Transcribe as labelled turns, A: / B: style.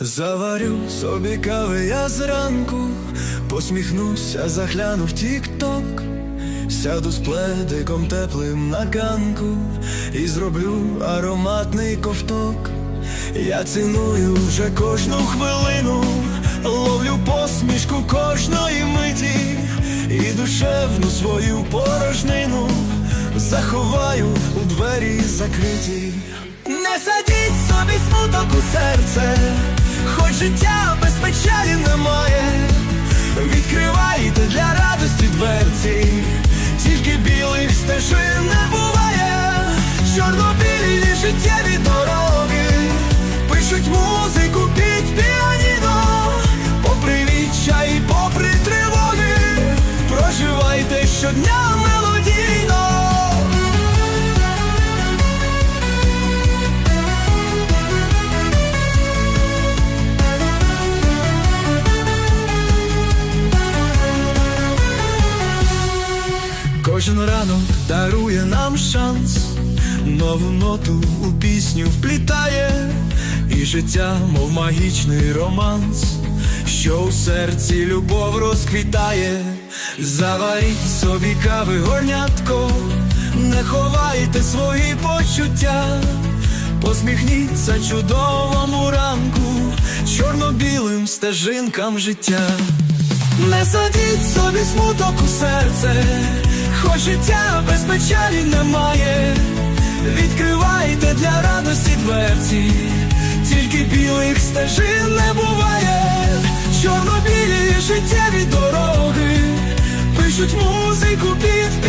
A: Заварю собі кави я зранку, посміхнуся, загляну в тік-ток, сяду з пледиком теплим на ганку і зроблю ароматний ковток. Я ціную вже кожну хвилину, ловлю посмішку кожної миті і душевну свою порожнину заховаю у двері закриті. Не садіть собі смуток у серце, хоч життя без печалі немає. Відкривайте для радості дверці, тільки білих стежин не буває. Чорнобілі життєві дороги, пишуть музику під піаніно, попри відчай і попри тривоги, проживайте щодня Кожен ранок дарує нам шанс, нову ноту у пісню вплітає, і життя, мов магічний романс, що у серці любов розквітає, заваріть собі кави горнятко, не ховайте свої почуття, посміхніться чудовому ранку, чорно-білим стежинкам життя. Не садіть собі смуток у серце, хоч життя без печалі немає. Відкривайте для радості дверці, тільки білих стежин не буває. Чорнобілі життєві дороги, пишуть музику під